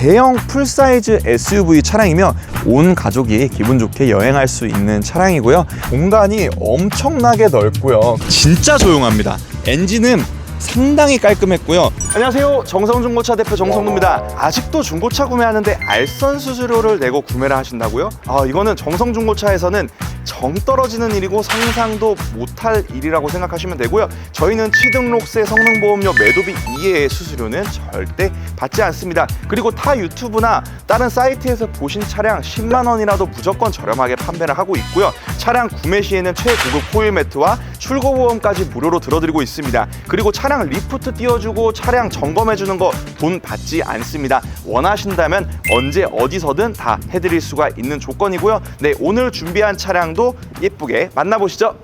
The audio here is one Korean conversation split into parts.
대형 풀사이즈 SUV 차량이며 온 가족이 기분 좋게 여행할 수 있는 차량이고요. 공간이 엄청나게 넓고요. 진짜 조용합니다. 엔진은 상당히 깔끔했고요. 안녕하세요. 정성 중고차 대표 정성두입니다. 아직도 중고차 구매하는데 알선 수수료를 내고 구매를 하신다고요? 아, 이거는 정성 중고차에서는 정 떨어지는 일이고 상상도 못할 일이라고 생각하시면 되고요. 저희는 취등록세, 성능보험료, 매도비 이외의 수수료는 절대 받지 않습니다. 그리고 타 유튜브나 다른 사이트에서 보신 차량 10만 원이라도 무조건 저렴하게 판매를 하고 있고요. 차량 구매 시에는 최고급 호일 매트와 출고 보험까지 무료로 들어드리고 있습니다. 그리고 차량 리프트 띄워주고 차량 점검해 주는 거 돈 받지 않습니다. 원하신다면 언제 어디서든 다 해드릴 수가 있는 조건이고요. 네, 오늘 준비한 차량도 예쁘게 만나보시죠.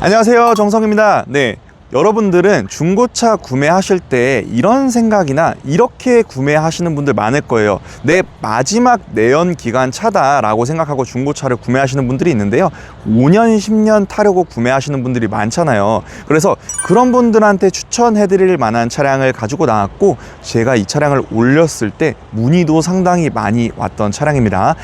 안녕하세요. 정성입니다. 네 여러분들은 중고차 구매하실 때 이런 생각이나 이렇게 구매하시는 분들 많을 거예요. 내 마지막 내연 기간 차다라고 생각하고 중고차를 구매하시는 분들이 있는데요. 5년 10년 타려고 구매하시는 분들이 많잖아요. 그래서 그런 분들한테 추천해 드릴 만한 차량을 가지고 나왔고 제가 이 차량을 올렸을 때 문의도 상당히 많이 왔던 차량입니다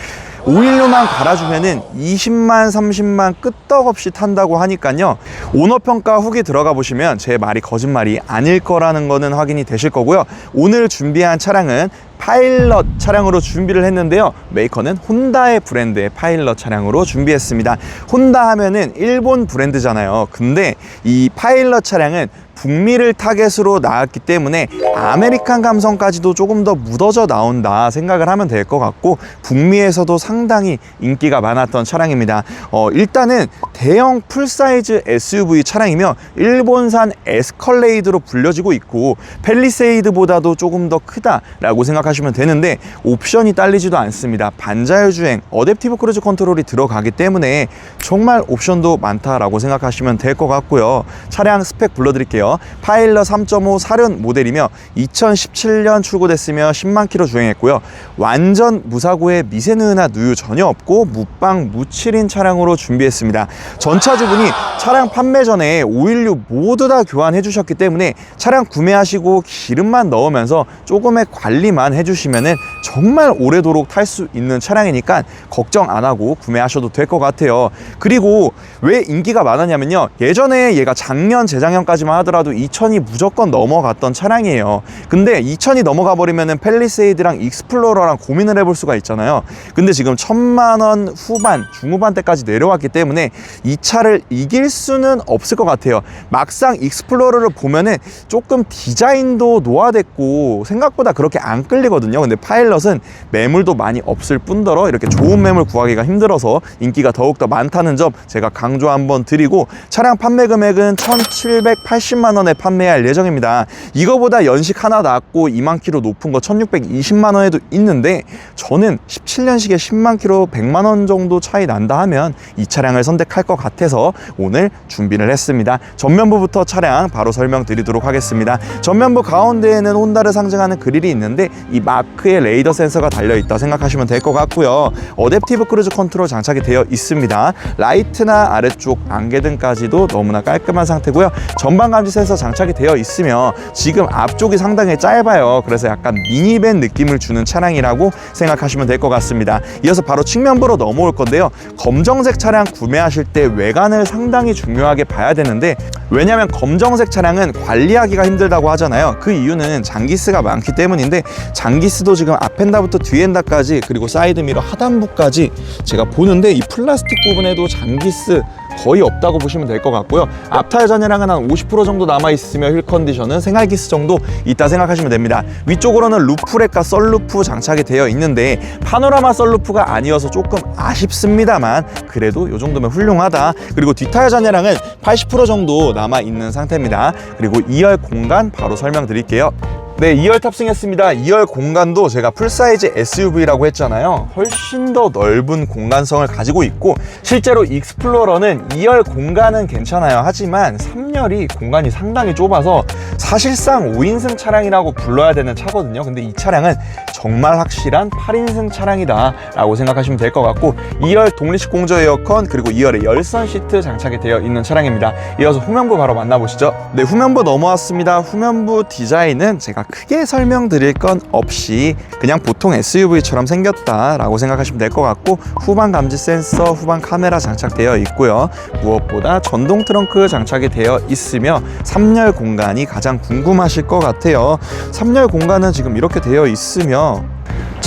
오일료만 갈아주면은 20만, 30만 끄떡없이 탄다고 하니까요. 오너 평가 후기 들어가 보시면 제 말이 거짓말이 아닐 거라는 거는 확인이 되실 거고요. 오늘 준비한 차량은 파일럿 차량으로 준비를 했는데요. 메이커는 혼다의 브랜드의 파일럿 차량으로 준비했습니다. 혼다 하면은 일본 브랜드잖아요. 근데 이 파일럿 차량은 북미를 타겟으로 나왔기 때문에 아메리칸 감성까지도 조금 더 묻어져 나온다 생각을 하면 될 것 같고 북미에서도 상당히 인기가 많았던 차량입니다. 어, 일단은 대형 풀사이즈 SUV 차량이며 일본산 에스컬레이드로 불려지고 있고 펠리세이드보다도 조금 더 크다라고 생각하시면 되는데 옵션이 딸리지도 않습니다. 반자율 주행, 어댑티브 크루즈 컨트롤이 들어가기 때문에 정말 옵션도 많다라고 생각하시면 될 것 같고요. 차량 스펙 불러드릴게요. 파일럿 3.5 사륜 모델이며 2017년 출고됐으며 10만 킬로 주행했고요. 완전 무사고에 미세누나 누유 전혀 없고 무빵 무칠인 차량으로 준비했습니다. 전차주분이 차량 판매 전에 오일류 모두 다 교환해 주셨기 때문에 차량 구매하시고 기름만 넣으면서 조금의 관리만 해주시면은 정말 오래도록 탈 수 있는 차량이니까 걱정 안 하고 구매하셔도 될 것 같아요. 그리고 왜 인기가 많았냐면요. 예전에 얘가 작년, 재작년까지만 하더라도 2천이 무조건 넘어갔던 차량이에요. 근데 2천이 넘어가 버리면은 펠리세이드랑 익스플로러랑 고민을 해볼 수가 있잖아요. 근데 지금 천만 원 후반, 중후반대까지 내려왔기 때문에 이 차를 이길 수는 없을 것 같아요. 막상 익스플로러를 보면은 조금 디자인도 노화됐고 생각보다 그렇게 안 끌리거든요. 근데 파일럿은 매물도 많이 없을 뿐더러 이렇게 좋은 매물 구하기가 힘들어서 인기가 더욱더 많다는 점 제가 강조 한번 드리고 차량 판매 금액은 1,780만 원에 판매할 예정입니다. 이거보다 연식 하나 낮고 2만 킬로 높은 거 1,620만 원에도 있는데 저는 17년식에 10만 킬로 100만 원 정도 차이 난다 하면 이 차량을 선택할 것 같아서 오늘 준비를 했습니다. 전면부부터 차량 바로 설명드리도록 하겠습니다. 전면부 가운데에는 혼다를 상징하는 그릴이 있는데 이 마크의 레이더 센서가 달려 있다 생각하시면 될 것 같고요. 어댑티브 크루즈 컨트롤 장착이 되어 있습니다. 라이트나 아래쪽 안개등까지도 너무나 깔끔한 상태고요. 전방 감지 센서 장착이 되어 있으며 지금 앞쪽이 상당히 짧아요. 그래서 약간 미니밴 느낌을 주는 차량이라고 생각하시면 될 것 같습니다. 이어서 바로 측면부로 넘어올 건데요. 검정색 차량 구매하실 때 외관을 상당히 중요하게 봐야 되는데 왜냐하면 검정색 차량은 관리하기가 힘들다고 하잖아요. 그 이유는 장기스가 많기 때문인데 장기스도 지금 앞엔다부터 뒤엔다까지 그리고 사이드미러 하단부까지 제가 보는데 이 플라스틱 부분에도 장기스 거의 없다고 보시면 될 것 같고요. 앞타일 전이랑은 한 50% 정도 남아 있으며 휠 컨디션은 생활기스 정도 있다 생각하시면 됩니다. 위쪽으로는 루프렉과 썰루프 장착이 되어 있는데 파노라마 썰루프가 아니어서 조금 아쉽습니다만 그래도 이 정도면 훌륭하다. 그리고 뒷타일 전이랑은 80% 정도 남아 있는 상태입니다. 그리고 2열 공간 바로 설명드릴게요. 네, 2열 탑승했습니다. 2열 공간도 제가 풀사이즈 SUV라고 했잖아요. 훨씬 더 넓은 공간성을 가지고 있고 실제로 익스플로러는 2열 공간은 괜찮아요. 하지만 3열이 공간이 상당히 좁아서 사실상 5인승 차량이라고 불러야 되는 차거든요. 근데 이 차량은 정말 확실한 8인승 차량이다 라고 생각하시면 될 것 같고 2열 독립식 공조 에어컨 그리고 2열에 열선 시트 장착이 되어 있는 차량입니다. 이어서 후면부 바로 만나보시죠. 네 후면부 넘어왔습니다. 후면부 디자인은 제가 크게 설명드릴 건 없이 그냥 보통 SUV처럼 생겼다 라고 생각하시면 될 것 같고 후방 감지 센서 후방 카메라 장착되어 있고요. 무엇보다 전동 트렁크 장착이 되어 있으며 3열 공간이 가장 궁금하실 것 같아요. 3열 공간은 지금 이렇게 되어 있으며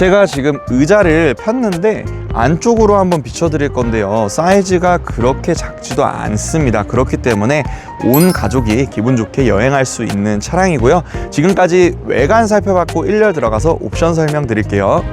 제가 지금 의자를 폈는데 안쪽으로 한번 비춰드릴 건데요. 사이즈가 그렇게 작지도 않습니다. 그렇기 때문에 온 가족이 기분 좋게 여행할 수 있는 차량이고요. 지금까지 외관 살펴봤고 1열 들어가서 옵션 설명 드릴게요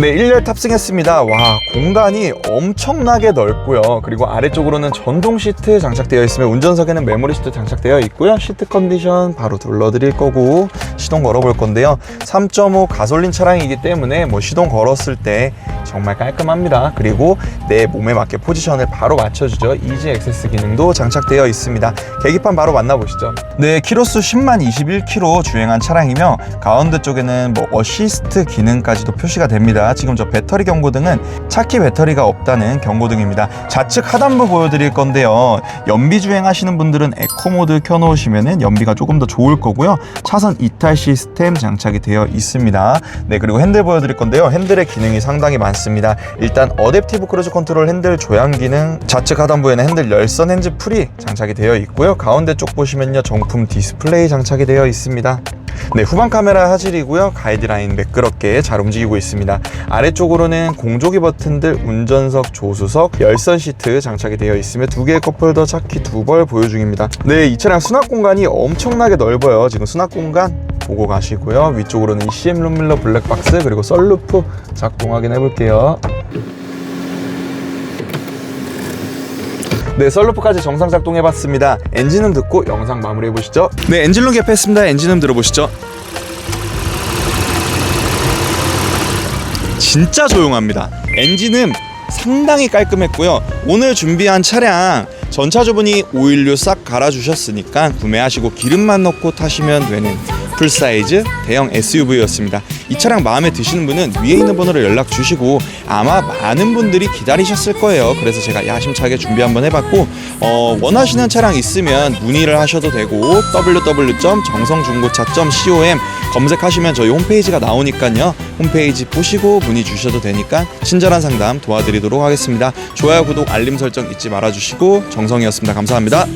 네, 1열 탑승했습니다. 와, 공간이 엄청나게 넓고요. 그리고 아래쪽으로는 전동 시트 장착되어 있으며 운전석에는 메모리 시트 장착되어 있고요. 시트 컨디션 바로 둘러드릴 거고 시동 걸어볼 건데요. 3.5 가솔린 차량이기 때문에 뭐 시동 걸었을 때 정말 깔끔합니다. 그리고 내 몸에 맞게 포지션을 바로 맞춰주죠. 이지 액세스 기능도 장착되어 있습니다. 계기판 바로 만나보시죠. 네, 키로수 10만 21km 주행한 차량이며 가운데 쪽에는 뭐 어시스트 기능까지도 표시가 됩니다. 지금 저 배터리 경고등은 차키 배터리가 없다는 경고등입니다. 좌측 하단부 보여드릴 건데요. 연비 주행하시는 분들은 에코 모드 켜놓으시면 연비가 조금 더 좋을 거고요. 차선 이탈 시스템 장착이 되어 있습니다. 네, 그리고 핸들 보여드릴 건데요. 핸들의 기능이 상당히 많습니다. 일단 어댑티브 크루즈 컨트롤 핸들 조향 기능, 좌측 하단부에는 핸들 열선 핸즈 프리 장착이 되어 있고요. 가운데 쪽 보시면요. 정품 디스플레이 장착이 되어 있습니다. 네, 후방 카메라 화질이고요. 가이드라인 매끄럽게 잘 움직이고 있습니다. 아래쪽으로는 공조기 버튼들, 운전석, 조수석, 열선 시트 장착이 되어 있으며 두 개의 컵홀더 차키 두 벌 보유 중입니다. 네, 이 차량 수납 공간이 엄청나게 넓어요. 지금 수납 공간 보고 가시고요. 위쪽으로는 ECM 룸밀러 블랙박스 그리고 썰루프 작동 확인해 볼게요. 네, 썰루프까지 정상 작동해봤습니다. 엔진음 듣고 영상 마무리해보시죠. 네, 엔진룸 개폐했습니다. 엔진음 들어보시죠. 진짜 조용합니다. 엔진음 상당히 깔끔했고요. 오늘 준비한 차량 전차주분이 오일류 싹 갈아주셨으니까 구매하시고 기름만 넣고 타시면 되는 풀사이즈 대형 SUV였습니다. 이 차량 마음에 드시는 분은 위에 있는 번호로 연락 주시고 아마 많은 분들이 기다리셨을 거예요. 그래서 제가 야심차게 준비 한번 해봤고 어, 원하시는 차량 있으면 문의를 하셔도 되고 www.정성중고차.com 검색하시면 저희 홈페이지가 나오니까요. 홈페이지 보시고 문의 주셔도 되니까 친절한 상담 도와드리도록 하겠습니다. 좋아요, 구독, 알림 설정 잊지 말아주시고 정성이었습니다. 감사합니다.